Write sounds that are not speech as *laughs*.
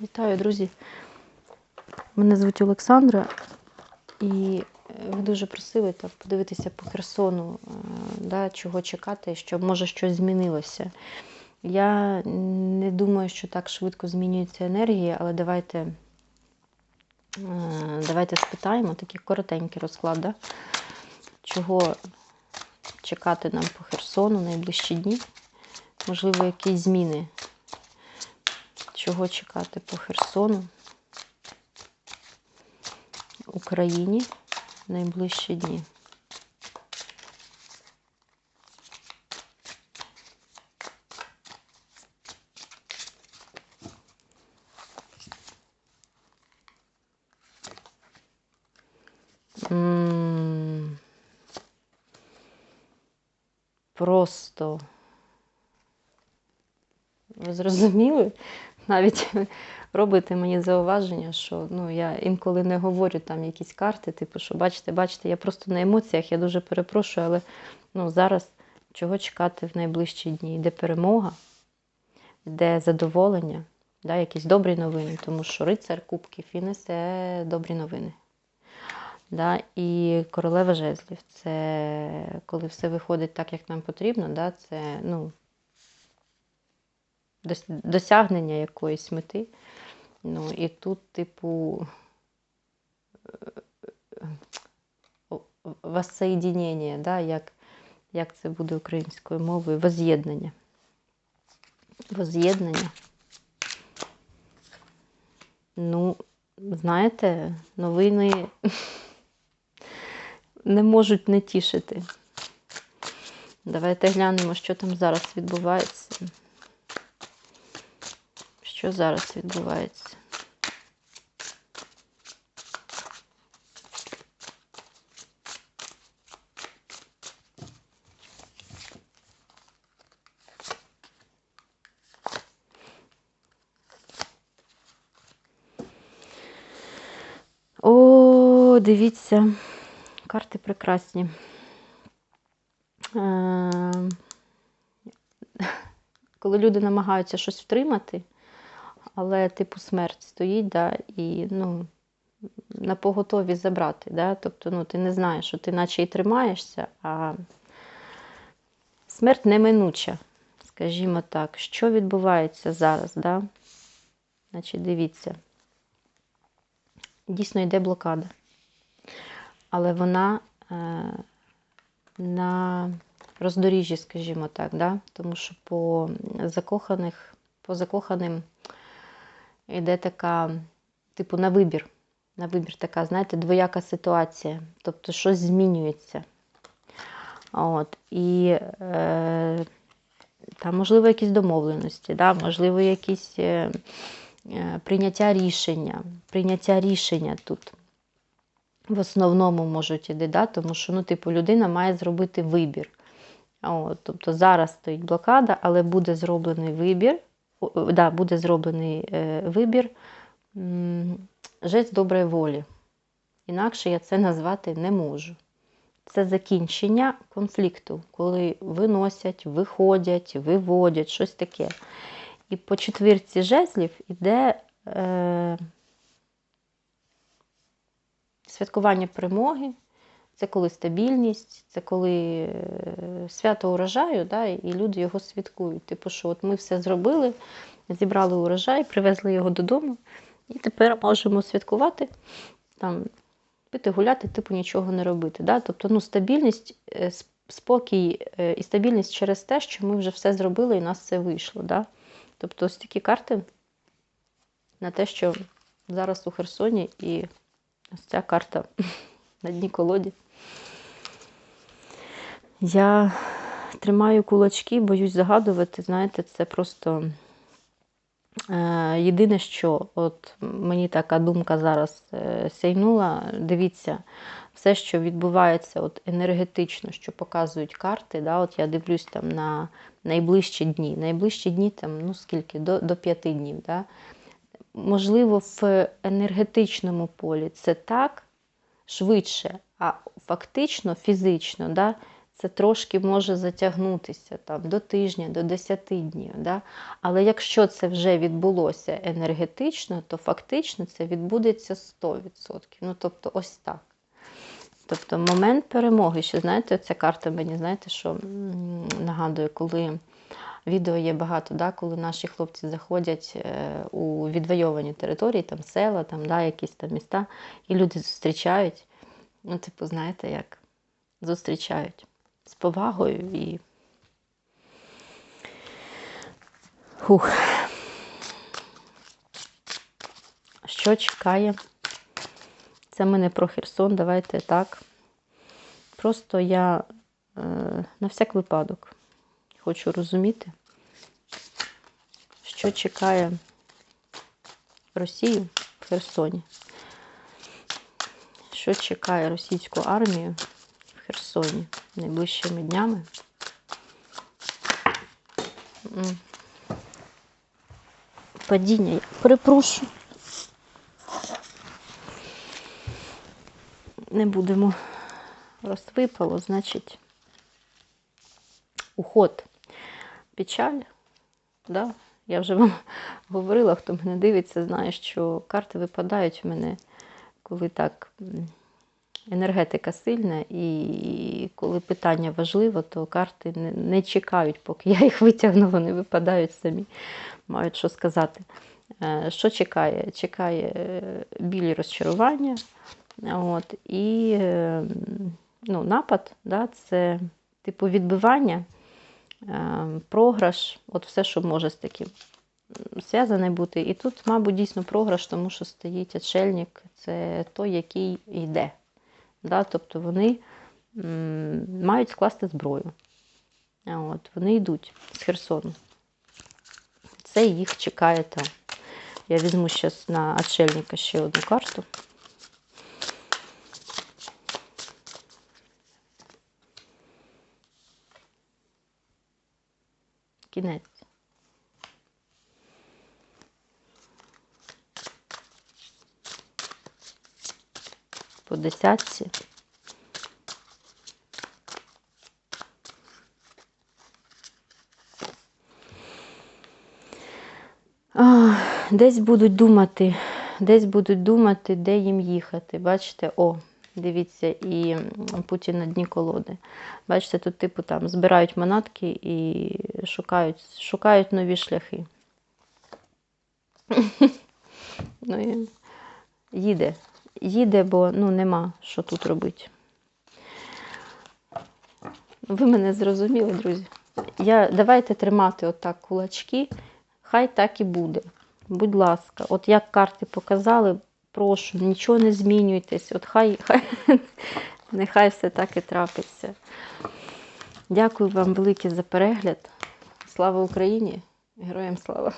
Вітаю, друзі. Мене звуть Олександра, і е, ви дуже просили так, подивитися по Херсону, е, да, чого чекати, щоб може щось змінилося. Я не думаю, що так швидко змінюється енергія, але давайте, е, давайте спитаємо такий коротенький розклад, да? чого чекати нам по Херсону найближчі дні. Можливо, якісь зміни. Чого чекати по Херсону, Україні найближчі дні? Просто ви зрозуміли? Навіть *laughs* робите мені зауваження, що ну, я інколи не говорю там якісь карти, типу, що бачите, бачите, я просто на емоціях, я дуже перепрошую, але ну, зараз чого чекати в найближчі дні? Йде перемога, йде задоволення, да, якісь добрі новини, тому що рицар Кубків і несе добрі новини. Да, і королева жезлів це коли все виходить так, як нам потрібно, да, це ну, досягнення якоїсь мети. Ну, і тут, типу, о- воссоєдінення, да, як, як це буде українською мовою, воз'єднання. Воз'єднання. Ну, знаєте, новини *laughs* не можуть не тішити. Давайте глянемо, що там зараз відбувається. Що зараз відбувається? О, дивіться, карти прекрасні. Е, *laughs* Коли люди намагаються щось втримати, але типу смерть стоїть, да, і ну, на поготові забрати. Да? Тобто ну, ти не знаєш, що ти наче і тримаєшся, а смерть неминуча, скажімо так. Що відбувається зараз? Да? Значить, дивіться. Дійсно йде блокада. Але вона е, на роздоріжжі, скажімо так, да? тому що по закоханих, по закоханим йде така, типу, на вибір. На вибір така, знаєте, двояка ситуація. Тобто щось змінюється. От. І е, там, можливо, якісь домовленості, да? можливо, якісь е, е, прийняття рішення. Прийняття рішення тут. В основному можуть іти, да? тому що ну, типу, людина має зробити вибір. От, тобто зараз стоїть блокада, але буде зроблений вибір. Да, буде зроблений е, вибір жест доброї волі. Інакше я це назвати не можу. Це закінчення конфлікту, коли виносять, виходять, виводять, щось таке. І по четвірці жезлів іде е, святкування перемоги, це коли стабільність, це коли е, свято урожаю, да, і люди його святкують. Типу, що от ми все зробили, зібрали урожай, привезли його додому, і тепер можемо святкувати, там, пити, гуляти, типу нічого не робити. Да? Тобто ну, стабільність, е, спокій е, і стабільність через те, що ми вже все зробили і нас все вийшло. Да? Тобто ось такі карти на те, що зараз у Херсоні і ось ця карта *laughs* на дні колоді. Я тримаю кулачки, боюсь загадувати. Знаєте, це просто е, єдине, що от мені така думка зараз е, сяйнула. Дивіться, все, що відбувається от енергетично, що показують карти. Да, от я дивлюсь там на найближчі дні. Найближчі дні там, ну скільки, до, до п'яти днів. Да? Можливо, в енергетичному полі це так швидше, а фактично, фізично, да, це трошки може затягнутися там, до тижня, до 10 днів. Да? Але якщо це вже відбулося енергетично, то фактично це відбудеться 100%. Ну, тобто, ось так. Тобто момент перемоги. Ще знаєте, ця карта мені, знаєте, що нагадує, коли відео є багато, да, коли наші хлопці заходять е, у відвойовані території, там села, там, да, якісь там міста, і люди зустрічають. Ну, типу, знаєте, як зустрічають з повагою і. Хух. Що чекає? Це ми не про Херсон, давайте так. Просто я е, на всяк випадок хочу розуміти, що чекає Росію в Херсоні. Що чекає російську армію в Херсоні найближчими днями. Падіння, я перепрошую. Не будемо розвипало, значить, уход, печаль. Да? Я вже вам *laughs* говорила, хто мене дивиться, знає, що карти випадають в мене, коли так енергетика сильна, і коли питання важливо, то карти не, не чекають, поки я їх витягну, вони випадають самі, мають що сказати. Е, Що чекає? Чекає е, білі розчарування. От, і е, ну, напад да, це типу відбивання, програш, от все, що може з таким зв'язане бути. І тут, мабуть, дійсно програш, тому що стоїть очельник, це той, який йде. Да, тобто вони мають скласти зброю. От, вони йдуть з Херсону. Це їх чекає там. Я візьму зараз на отшельника ще одну карту. Кінець. По десятці. Десь будуть думати, десь будуть думати, де їм їхати. Бачите, о, дивіться, і Путін на дні колоди. Бачите, тут, типу, там збирають манатки і шукають, шукають нові шляхи. *laughs* Ну, і їде. Їде, бо ну, нема що тут робити. Ви мене зрозуміли, друзі. Я, давайте тримати отак кулачки. Хай так і буде. Будь ласка, от як карти показали, прошу, нічого не змінюйтесь. От хай, хай *laughs* нехай все так і трапиться. Дякую вам велике за перегляд. Слава Україні! Героям слава!